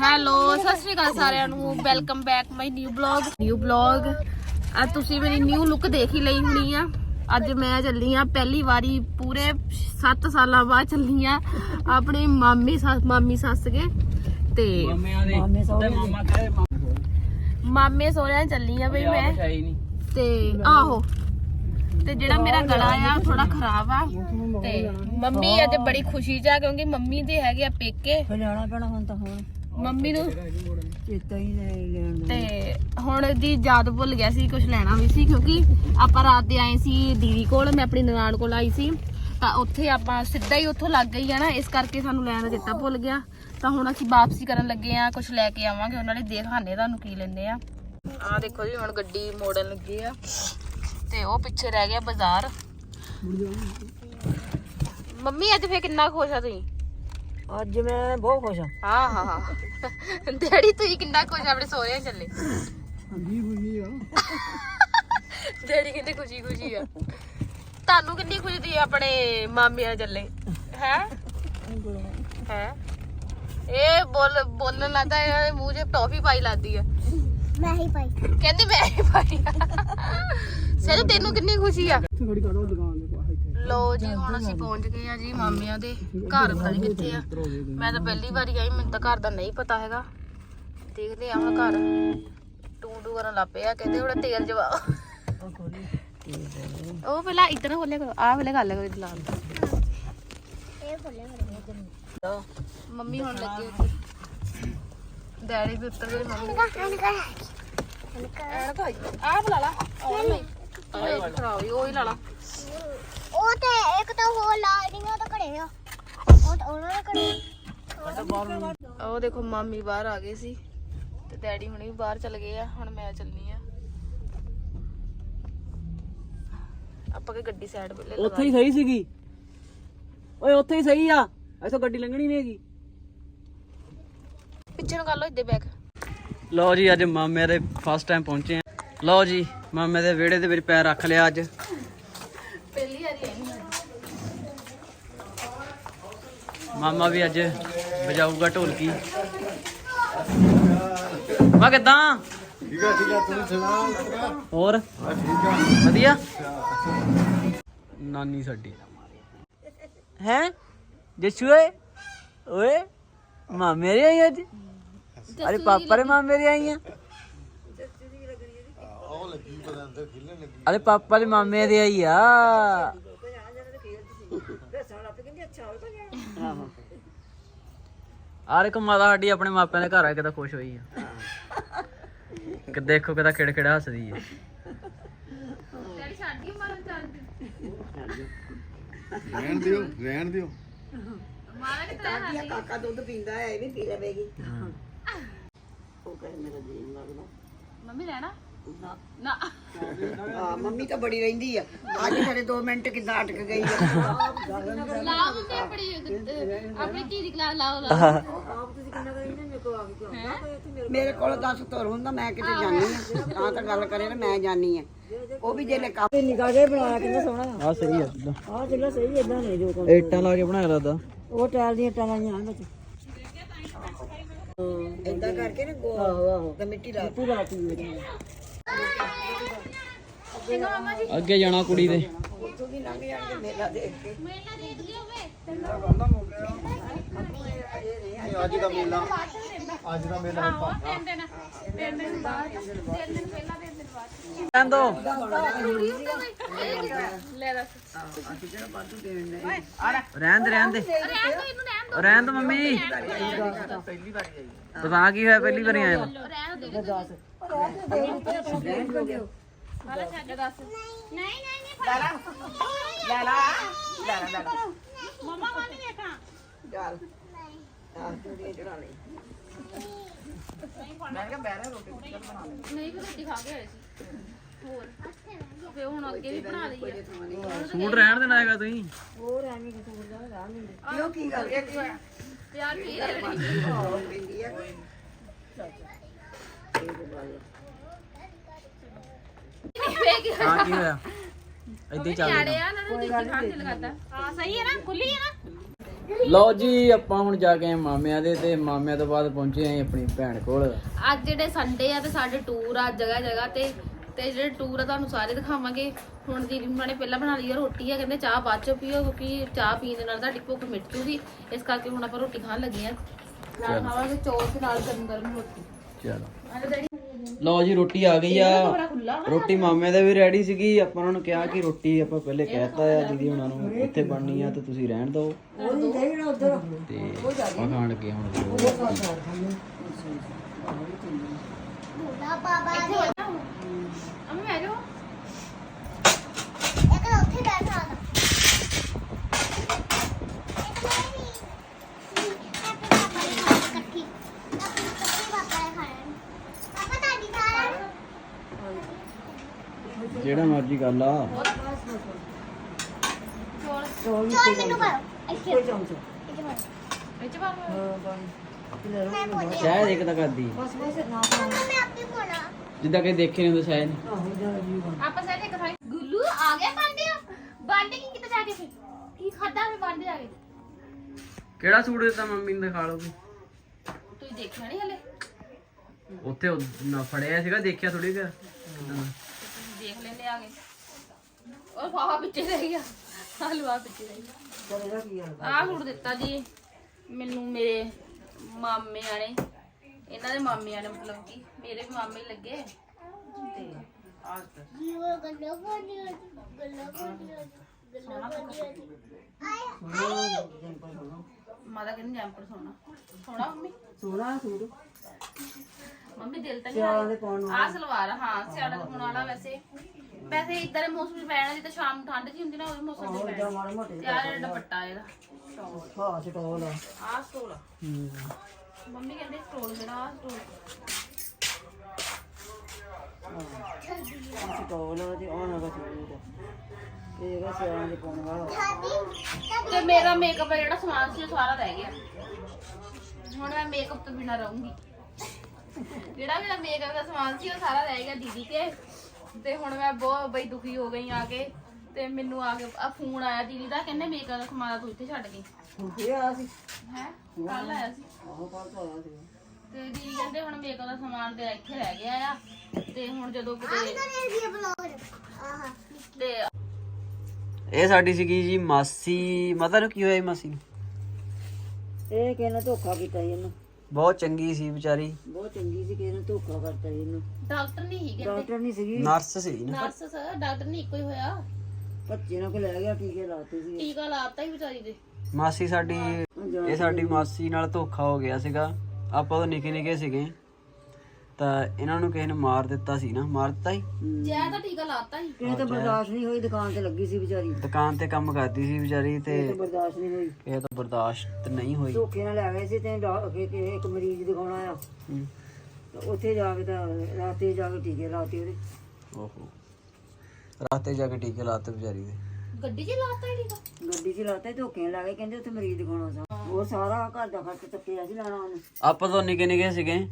Hello ਸਤਿ ਸ਼੍ਰੀ ਅਕਾਲ ਸਾਰਿਆਂ ਨੂੰ। Welcome back my new blog new blog ਅੱਜ ਤੁਸੀਂ ਮੇਰੀ ਨਿਊ ਲੁੱਕ ਦੇਖ ਹੀ ਲਈ ਹੋਣੀ ਆ। ਅੱਜ ਮੈਂ ਚੱਲੀ ਆ ਪਹਿਲੀ ਵਾਰੀ ਪੂਰੇ 7 ਸਾਲਾਂ ਬਾਅਦ ਚੱਲੀ ਆ ਆਪਣੇ ਮਾਮੀ ਸੱਸ ਮਾਮੀ ਸੱਸ ਕੇ। ਤੇ ਮਾਮੇ ਸਹੁਰੇ ਮਾਮਾ ਸੋਹਰਿਆਂ ਚੱਲੀ ਆ ਬਈ ਮੈਂ। ਤੇ ਆਹੋ। ਤੇ ਜਿਹੜਾ ਮੇਰਾ ਗਲਾ ਆ ਥੋੜਾ ਖਰਾਬ ਆ। ਤੇ ਮੰਮੀ ਅੱਜ ਬੜੀ ਖੁਸ਼ੀ ਚ ਆ ਕਿਉਂਕਿ ਮੰਮੀ ਦੇ ਹੈਗੇ ਆ ਪੇਕੇ। ਜਾਣਾ ਪੈਣਾ ਹੁਣ ਤਾਂ ਹੁਣ। ਮੰਮੀ ਨੂੰ। ਚੇਤਾ ਹੀ ਨਹੀਂ ਲੈਣ ਤੇ ਹੁਣ ਦੀ ਯਾਦ ਭੁੱਲ ਗਿਆ ਸੀ ਕੁਝ ਲੈਣਾ ਵੀ ਸੀ ਕਿਉਂਕਿ ਆਪਾਂ ਰਾਤ ਦੇ ਆਏ ਸੀ ਦੀਦੀ ਕੋਲ ਮੈਂ ਆਪਣੀ ਨਨਾਣ ਕੋਲ ਆਈ ਸੀ। ਤਾਂ ਉੱਥੇ ਆਪਾਂ ਸਿੱਧਾ ਹੀ ਉੱਥੋਂ ਲੱਗ ਗਈ ਆ ਨਾ ਇਸ ਕਰਕੇ ਸਾਨੂੰ ਲੈਣ ਦਾ ਚੇਤਾ ਭੁੱਲ ਗਿਆ। ਤਾਂ ਹੁਣ ਅਸੀਂ ਵਾਪਸੀ ਕਰਨ ਲੱਗੇ ਆ ਕੁਝ ਲੈ ਕੇ ਆਵਾਂਗੇ ਉਹਨਾਂ ਨੇ ਦਿਖਾਣੇ ਤੁਹਾਨੂੰ ਕੀ ਲੈਂਦੇ ਆ। ਆ ਦੇਖੋ ਜੀ ਹੁਣ ਗੱਡੀ ਮੋੜਨ ਲੱਗੀ ਆ। ਤੇ ਉਹ ਪਿੱਛੇ ਰਹਿ ਗਿਆ ਬਾਜ਼ਾਰ। ਮੰਮੀ ਅੱਜ ਫੇਰ ਕਿੰਨਾ ਖੁਸ਼ ਆ ਤੁਸੀਂ? ਅੱਜ ਮੈਂ ਬਹੁਤ ਖੁਸ਼ ਹਾਂ। ਹਾਂ ਹਾਂ ਹਾਂ। ਡੈਡੀ ਤੁਸੀਂ ਕਿੰਨਾ ਖੁਸ਼ ਆ? ਆਪਣੇ ਸਹੁਰਿਆਂ ਚੱਲੇ ਹਾਂਜੀ ਖੁਸ਼ੀ ਆ। ਡੈਡੀ ਕਹਿੰਦੇ ਖੁਸ਼ੀ ਖੁਸ਼ੀ ਆ। ਤੁਹਾਨੂੰ ਕਿੰਨੀ ਖੁਸ਼ੀ ਦੀ ਆਪਣੇ ਮਾਮਿਆਂ ਚੱਲੇ ਹੈ? ਹੈ? ਇਹ ਬੋਲ ਬੋਲਣ ਲੱਗਦਾ ਇਹਨਾਂ ਮੂੰਹ 'ਚ ਟੌਫੀ ਪਾਈ ਲੱਗਦੀ ਆ। ਮੈਂ ਹੀ ਪਾਈ। ਕਹਿੰਦੀ ਮੈਂ ਹੀ ਪਾਈ ਸਰ ਤੈਨੂੰ ਕਿੰਨੀ ਖੁਸ਼ੀ ਆ? ਥੋੜੀ ਕਾੜੋ ਦੁਕਾਨ ਲੋ ਜੀ, ਹੁਣ ਅਸੀਂ ਪਹੁੰਚ ਗਏ ਆ ਜੀ ਮਾਮਿਆਂ ਦੇ ਘਰ, ਪਤਾ ਨਹੀਂ ਕਿੱਥੇ ਆ। ਮੈਂ ਤਾਂ ਪਹਿਲੀ ਵਾਰੀ ਆਈ, ਮੈਨੂੰ ਤਾਂ ਘਰ ਦਾ ਨਹੀਂ ਪਤਾ ਹੈਗਾ। ਦੇਖਦੇ ਆ ਹੁਣ ਘਰ। ਟੂ ਟੂ ਕਰਨ ਲੱਗ ਪਿਆ ਕਹਿੰਦੇ ਹੁਣ ਤੇਲ ਜਵਾ ਉਹ ਪਹਿਲਾਂ ਇਤਨਾ ਖੋਲਿਆ ਕਰੋ, ਆਹ ਵੇਲੇ ਗੱਲ ਕਰੋ ਲਾਲ ਇਹ ਖੋਲੇ ਮੇਰੇ ਮੰਮੀ ਹੁਣ ਲੱਗੇ ਉੱਤੇ ਡੈਡੀ ਵੀ ਉੱਤਰ ਗਏ, ਮੰਮੀ ਆਹ ਬੁਲਾ ਲਾ। ਉਹ ਨਹੀਂ ਉਹ ਹੀ ਲਾ ਲਾ। ਉਹ ਤੇ ਇੱਕ ਤਾਂ ਹੋਰ ਲਾਈਟਿੰਗਾਂ ਤਾਂ ਘੜੇ ਆ। ਉਹ ਤਾਂ ਉਹਨਾਂ ਦੇ ਘੜੇ ਉਹ ਦੇਖੋ ਮਾਮੀ ਬਾਹਰ ਆ ਗਏ ਸੀ ਤੇ ਡੈਡੀ ਹੁਣੇ ਵੀ ਬਾਹਰ ਚਲ ਗਏ ਆ ਹੁਣ ਮੈਂ ਚੱਲਨੀ ਆ। ਆਪਾਂ ਕਿ ਗੱਡੀ ਸਾਈਡ 'ਤੇ ਲੈ ਉੱਥੇ ਹੀ ਸਹੀ ਸੀਗੀ। ਓਏ ਉੱਥੇ ਹੀ ਸਹੀ ਆ। ਇੱਥੋਂ ਗੱਡੀ ਲੰਘਣੀ ਨਹੀਂ ਹੈਗੀ। ਪਿੱਛੇ ਨੂੰ ਕਰ ਲਓ ਇੱਦੇ ਬੈਗ ਲਓ ਜੀ ਅੱਜ ਮਾਮੇ ਦੇ ਫਸਟ ਟਾਈਮ ਪਹੁੰਚੇ ਆ। ਲਓ ਜੀ ਮਾਮੇ ਦੇ ਵਿਹੜੇ ਦੇ ਵਿੱਚ ਪੈਰ ਰੱਖ ਲਿਆ ਅੱਜ। ਮਾਮਾ ਵੀ ਅੱਜ ਵਜਾਊਗਾ ਢੋਲਕੀ। ਵਾ ਕਿਦਾਂ? ਠੀਕ ਆ ਠੀਕ ਆ ਤੂੰ ਸੁਣਾ ਹੋਰ? ਠੀਕ ਆ। ਵਧੀਆ? ਨਾਨੀ ਸਾਡੀ। ਹੈ? ਜਸ਼ੂ ਓਏ? ਓਏ ਮਾਂ ਮੇਰੀ ਆਈ ਅੱਜ? ਅਰੇ ਪਾਪਾ ਰੇ ਮਾਂ ਮੇਰੀ ਆਈ ਆ ਉਹ ਲੱਗੀ ਪਤਾ ਅੰਦਰ ਖਿੱਲਣ ਲੱਗੀ। ਅਰੇ ਪਾਪਾ ਦੇ ਮਾਮੇ ਦੀ ਆਈ ਆ। ਆਰੇ ਕੋ ਮਾਤਾ ਸਾਡੀ ਆਪਣੇ ਮਾਪਿਆਂ ਦੇ ਘਰ ਆ ਕੇ ਤਾਂ ਖੁਸ਼ ਹੋਈ ਆ। ਕਿ ਦੇਖੋ ਕਿਦਾ ਖੇੜ ਖੇੜਾ ਹੱਸਦੀ ਹੈ ਡੈਡੀ ਸਾਡੀ ਮਾਰਨ ਚੱਲਦੀ ਰਹਿਣ ਦਿਓ ਰਹਿਣ ਦਿਓ। ਮਾਰਾ ਕਿ ਤੇਰਾ ਮੰਮੀ ਰਹਿਣਾ? ਨਾ। ਹਾਂ ਮੰਮੀ ਤਾਂ ਬੜੀ ਰਹਿੰਦੀ ਆ। ਅੱਜ ਮੇਰੇ 2 ਮਿੰਟ ਕਿੱਦਾਂ ਅਟਕ ਗਈ ਆ। ਲਾਓ ਤੁਸੀਂ ਆਪਣੀ ਆਪਣੀ ਧੀ ਦੀ ਕਲਾਸ ਲਾਓ ਲਾਓ। ਮੇਰੇ ਕੋਲ 10 ਤੁਰ ਹੁੰਦਾ ਮੈਂ ਕਿਤੇ ਜਾਣੀ ਆ। ਤਾਂ ਤਾਂ ਗੱਲ ਕਰੇ ਨਾ ਮੈਂ ਜਾਣੀ ਆ। ਉਹ ਵੀ ਜੇ ਲੈ ਕਾਪੀ ਨਿਕਾ ਕੇ ਬਣਾ ਕਿੰਨਾ ਸੋਹਣਾ। ਆ ਸਹੀ ਆ ਆ ਜਿਹੜਾ ਸਹੀ ਇਦਾਂ ਨਹੀਂ ਜੋ ਇੱਟਾਂ ਲਾ ਕੇ ਬਣਾਇਆ ਲੱਗਦਾ ਉਹ ਟਾਇਲ ਦੀਆਂ ਟਾਇਲਾਂ ਆਂ ਵਿੱਚ। ਇਦਾਂ ਕਰਕੇ ਨਾ ਗੋ ਆਹੋ ਆਹੋ। ਤੇ ਮਿੱਟੀ ਲਾ ਮਿੱਟੀ ਲਾਤੀ ਅੱਗੇ ਜਾਣਾ ਕੁੜੀ ਦੇ। ਅੱਜ ਦਾ ਮੇਲਾ ਅੱਜ ਦਾ ਮੇਲਾ ਰਹਿਣ ਦੋ ਲੈ ਦੱਸ ਰਹਿਣ ਦੇ। ਰਹਿਣ ਦੇ ਰਹਿਣ ਦੋ ਮੰਮੀ ਜੀ। ਪਤਾ ਕੀ ਹੋਇਆ ਪਹਿਲੀ ਵਾਰੀ ਆਇਆ ਰਹਿਣ ਦੇ। ਮੈਂ ਕਿਹਾ ਬੈਰਾ ਰੋਟੀ ਬਣਾ ਲੈ ਨਹੀਂ ਫਿਰ ਰੋਟੀ ਖਾ ਕੇ ਆਏ ਸੀ ਹੋਰ ਫੇ ਹੁਣ ਅੱਗੇ ਵੀ ਬਣਾ ਲਈ ਆ ਸੂਟ ਰਹਿਣ ਦੇਣਾ ਹੈਗਾ ਤੁਸੀਂ ਹੋਰ ਐਵੇਂ ਕਿ ਸੂਟ ਦਾ ਰਾਹ ਨਹੀਂ ਕਿਉਂ ਕੀ ਗੱਲ ਇਹ ਕੀ ਹੋਇਆ ਤੇ ਯਾਰ ਕੀ ਲੈਣੀ ਆਹੋ ਪੈਂਦੀ ਆ ਫੇ ਕੀ ਹਾਂ ਕੀ ਹੋਇਆ? ਏਦਾਂ ਹੀ ਚੱਲ ਆੜੇ ਆ ਨਾ ਰੋਟੀ ਖਾਣ ਤੇ ਲਗਾਤਾ। ਹਾਂ ਸਹੀ ਹੈ ਨਾ? ਖੁੱਲੀ ਹੈ ਨਾ? ਲਓ ਜੀ ਆਪਾਂ ਹੁਣ ਜਾ ਕੇ ਆਏ ਮਾਮਿਆਂ ਦੇ ਤੇ ਮਾਮਿਆਂ ਤੋਂ ਬਾਅਦ ਪਹੁੰਚੇ ਆਂ ਆਪਣੀ ਭੈਣ ਕੋਲ। ਅੱਜ ਜਿਹੜੇ ਸੰਡੇ ਆ ਤੇ ਸਾਡੇ ਟੂਰ ਆ ਜਗ੍ਹਾ ਜਗ੍ਹਾ ਤੇ ਤੇ ਜਿਹੜੇ ਟੂਰ ਆ ਤੁਹਾਨੂੰ ਸਾਰੇ ਦਿਖਾਵਾਂਗੇ। ਹੁਣ ਦੀਦੀ ਹੁਣਾਂ ਨੇ ਪਹਿਲਾਂ ਬਣਾ ਲਈ ਆ ਰੋਟੀ ਆ ਕਹਿੰਦੇ ਚਾਹ ਬਾਅਦ ਚੋਂ ਪੀਓ ਕਿਉਂਕਿ ਚਾਹ ਪੀਣ ਦੇ ਨਾਲ ਤੁਹਾਡੀ ਭੁੱਖ ਮਿਟ ਜੂਗੀ। ਇਸ ਕਰਕੇ ਹੁਣ ਆਪਾਂ ਰੋਟੀ ਖਾਣ ਲੱਗੇ ਆ। ਨਾਲ ਖਾਵਾਂਗੇ ਚੌਲ ਤੇ ਨਾਲ ਗਰਮ ਗਰਮ ਰੋਟੀ। ਚਲੋ। ਲਓ ਜੀ ਰੋਟੀ ਆ ਗਈ ਆ। ਰੋਟੀ ਮਾਮੇ ਦੇ ਵੀ ਰੈਡੀ ਸੀਗੀ। ਆਪਾਂ ਉਹਨਾਂ ਨੂੰ ਕਿਹਾ ਕਿ ਰੋਟੀ ਆਪਾਂ ਪਹਿਲੇ ਕਹਿਤਾ ਆ ਦੀਦੀ ਉਹਨਾਂ ਨੂੰ ਇੱਥੇ ਬਣਨੀ ਆ ਤੇ ਤੁਸੀਂ ਰਹਿਣ ਦਿਓ। ਤੇ ਆਪਾਂ ਖਾਣ ਲੱਗੇ ਹੁਣ। ਭੋਲਾ ਬਾਬਾ ਇੱਥੇ ਹੋ। ਜਾ ਅੰਮੀ ਆ ਜਾਓ ਇੱਕ ਤਾਂ ਉੱਥੇ ਬੈਠਾ ਆ ਮਰਜ਼ੀ ਗੱਲ ਆ। ਚੌਲ ਮੈਨੂੰ ਇੱਥੇ ਚਮਚ ਸ਼ਾਇਦ ਇੱਕ ਤਾਂ ਕਰਦੀ ਬਸ ਬਸ ਨਾ ਮੈਂ ਆਪੇ ਪੋਣਾ ਜਿੱਦਾਂ ਕਿ ਦੇਖੇ ਨਹੀਂ ਹੁੰਦਾ ਸ਼ਾਇਦ ਆਹੋ ਜਾ ਜੀ ਆਪਾਂ ਸਾਰੇ ਇੱਕ ਥਾਈ ਗੁੱਲੂ ਆ ਗਿਆ ਬਾਂਡੇ ਬਾਂਡੇ ਕੀ ਕਿਤੇ ਜਾ ਕੇ ਫਿਰ ਕੀ ਖਾਦਾ ਮੈਂ ਬਾਂਡੇ ਜਾ ਕੇ? ਕਿਹੜਾ ਸੂਟ ਦਿੱਤਾ ਮੰਮੀ ਨੇ ਦਿਖਾ ਲਓ ਤੁਸੀਂ ਦੇਖਿਆ ਨਹੀਂ ਹਲੇ? ਉੱਥੇ ਉਹ ਨਾ ਫੜਿਆ ਸੀਗਾ ਦੇਖਿਆ ਥੋੜੀ ਕਿ ਦੇਖ ਲੈਂਦੇ ਆ ਗਏ। ਉਹ ਫਾਹਾ ਪਿੱਛੇ ਰਹਿ ਗਿਆ। ਹਲਵਾ ਪਿੱਛੇ ਰਹਿ ਗਿਆ। ਕਰੇਗਾ ਕੀ ਆ ਆਹ ਸੂਟ ਦਿੱਤਾ ਜੀ ਮੈਨੂੰ ਮੇਰੇ ਮਾਮਿਆਂ ਨੇ ਇਹਨਾਂ ਦੇ ਮਾਮਿਆਂ ਨੇ ਮਤਲਬ ਕਿ ਮੇਰੇ ਵੀ ਮਾਮੇ ਹੀ ਲੱਗੇ। ਤੇ ਆਹ ਜੀਵ ਗੱਲਾਂ ਕੋਣੀ ਗੱਲਾਂ ਕੋਣੀ ਗੱਲਾਂ ਕੋਣੀ ਆਏ ਮਾਤਾ ਕਹਿੰਦੀ ਜੰਪਰ ਸੋਣਾ ਸੋਣਾ ਮੰਮੀ? ਸੋਹਣਾ ਸੂਟ। ਮੰਮੀ ਦਿਲ ਤਾਂ ਸਿਆਲਾਂ ਨਹੀਂ ਦੇ ਪਾਉਣ ਨੂੰ ਆ ਸਲਵਾਰ ਆ, ਹਾਂ ਸਿਆੜਾ ਦੇ ਪਾਉਣ ਵਾਲਾ ਵੈਸੇ। ਵੈਸੇ ਇਦਾਂ ਦੇ ਮੌਸਮ 'ਚ ਪੈਣਾ ਜਿੱਦਾਂ ਸ਼ਾਮ ਨੂੰ ਠੰਡ ਜੀ ਹੁੰਦੀ ਨਾ ਉਹ ਮੌਸਮ 'ਚ ਪੈਣਾ ਮਾੜੇ ਮੋਟੇ ਦੁਪੱਟਾ ਇਹਦਾ। ਸ਼ੌਲ ਹਾਂ ਸਟੋਲ ਆ। ਆਹ ਸਟੋਲ। ਮੰਮੀ ਕਹਿੰਦੇ ਸਟੋਲ ਜਿਹੜਾ ਆਹ ਸਟੋਲ। ਸਟੋਲ ਤੇ ਉਹਨਾਂ ਦਾ ਸੂਟ ਇਹ ਹੈਗਾ ਸਿਆਲਾਂ ਦੇ ਪਾਉਣ ਵਾਲਾ। ਦਾਦੀ ਤੇ ਮੇਰਾ ਮੇਕਅਪ ਜਿਹੜਾ ਸਮਾਨ ਸੀ ਉਹ ਸਾਰਾ ਰਹਿ ਗਿਆ। ਹੁਣ ਮੈਂ ਮੇਕਅਪ ਤੋਂ ਬਿਨਾ ਰਹੂੰਗੀ। ਜਿਹੜਾ ਮੇਰਾ ਮੇਕਅਪ ਦਾ ਸਮਾਨ ਸੀ ਉਹ ਸਾਰਾ ਰਹਿ ਗਿਆ ਦੀਦੀ ਕੇ ਤੇ ਹੁਣ ਮੈਂ ਬਹੁਤ ਬਈ ਦੁਖੀ ਹੋ ਗਈ ਆ ਕੇ ਤੇ ਮੈਨੂੰ ਆ ਕੇ ਆ ਫੋਨ ਆਇਆ ਦੀਦੀ ਦਾ ਕਹਿੰਦੇ ਮੇਕਅਪ ਦਾ ਸਮਾਨ ਤੂੰ ਇੱਥੇ ਛੱਡ ਗਈ ਇਹ ਆ ਸੀ? ਹੈ? ਕੱਲ ਆਇਆ ਸੀ? ਕੱਲ ਤਾਂ ਆਇਆ ਸੀ ਤੇ ਦੀਦੀ ਕਹਿੰਦੇ ਹੁਣ ਮੇਕਅਪ ਦਾ ਸਮਾਨ ਤੇ ਇੱਥੇ ਰਹਿ ਗਿਆ ਆ। ਤੇ ਹੁਣ ਜਦੋਂ ਕਿਤੇ ਤੇ ਇਹ ਸਾਡੀ ਸੀਗੀ ਜੀ ਮਾਸੀ ਨੂੰ ਕੀ ਹੋਇਆ ਜੀ ਮਾਸੀ ਨੂੰ? ਇਹ ਕਿਹਨੇ ਧੋਖਾ ਕੀਤਾ ਜੀ ਇਹਨੂੰ? ਬਹੁਤ ਚੰਗੀ ਸੀ ਵਿਚਾਰੀ। ਬਹੁਤ ਚੰਗੀ ਸੀ ਕਿ ਇਹਨੇ ਧੋਖਾ ਕਰਤਾ ਜੀ ਇਹਨੂੰ। ਡਾਕਟਰ ਨਹੀਂ ਹੀ ਕਹਿੰਦੇ ਡਾਕਟਰ ਨਹੀਂ ਸੀਗੀ। ਨਰਸ ਸੀ ਨਾ ਨਰਸ ਸਰ ਡਾਕਟਰ ਨਹੀਂ ਇੱਕੋ ਹੀ ਹੋਇਆ। ਬੱਚੇ ਨਾਲ ਕੋ ਲੈ ਗਿਆ ਟੀਕੇ ਲਾਤੇ ਸੀ ਟੀਕਾ ਲਾਤਾ ਹੀ ਵਿਚਾਰੀ ਦੇ? ਮਾਸੀ ਸਾਡੀ ਇਹ ਸਾਡੀ ਮਾਸੀ ਨਾਲ ਧੋਖਾ ਹੋ ਗਿਆ ਸੀਗਾ। ਆਪਾਂ ਤਾਂ ਨਿੱਕੇ ਨਿੱਕੇ ਸੀਗੇ। ਤਾਂ ਇਹਨਾਂ ਨੂੰ ਕਿਸੇ ਨੇ ਮਾਰ ਦਿੱਤਾ ਸੀ ਨਾ ਮਾਰ ਦਿੱਤਾ ਸੀ? ਜੈ ਦਾ ਟੀਕਾ ਲਾਤਾ ਹੀ ਕਿਸੇ ਤਾਂ ਬਰਦਾਸ਼ਤ ਨਹੀਂ ਹੋਈ ਦੁਕਾਨ ਤੇ ਲੱਗੀ ਸੀ ਵਿਚਾਰੀ। ਦੁਕਾਨ ਤੇ ਕੰਮ ਕਰਦੀ ਸੀ ਵਿਚਾਰੀ ਤੇ ਤੇ ਬਰਦਾਸ਼ਤ ਨਹੀਂ ਹੋਈ। ਇਹ ਤਾਂ ਬਰਦਾਸ਼ਤ ਨਹੀਂ ਹੋਈ। ਧੋਖੇ ਨਾਲ ਲੈ ਗਏ ਸੀ ਤੇ ਡਾ- ਕਿ- ਕਿ ਇੱਕ ਮਰੀਜ਼ ਦਿਖਾਉਣਾ ਆ ਹੂੰ। ਤੇ ਉੱਥੇ ਜਾ ਕੇ ਤਾਂ ਰਾਤੇ ਜਾ ਕੇ ਟੀਕੇ ਲਾਤੇ ਉਹਦੇ। ਓਹੋ। ਰਾਤੇ ਜਾ ਕੇ ਟੀਕੇ ਲਾਤੇ ਵਿਚਾਰੀ ਦੇ। ਗੱਡੀ 'ਚ ਲਾਤਾ ਹੀ ਟੀਕਾ? ਗੱਡੀ 'ਚ ਲਾਤੇ ਧੋਖੇ ਨਾਲ ਲੈ ਗਏ ਕਹਿੰਦੇ ਉੱਥੇ ਮਰੀਜ਼ ਦਿਖਾਉਣਾ ਸੀ। ਉਹ ਸਾਰਾ ਘਰ ਦਾ ਖਰਚ ਚੱਕਿਆ ਸੀ ਲੈਣਾ ਉਹਨੇ। ਆਪਾਂ ਤਾਂ ਨਿੱਕੇ ਨਿੱਕੇ ਸੀਗੇ।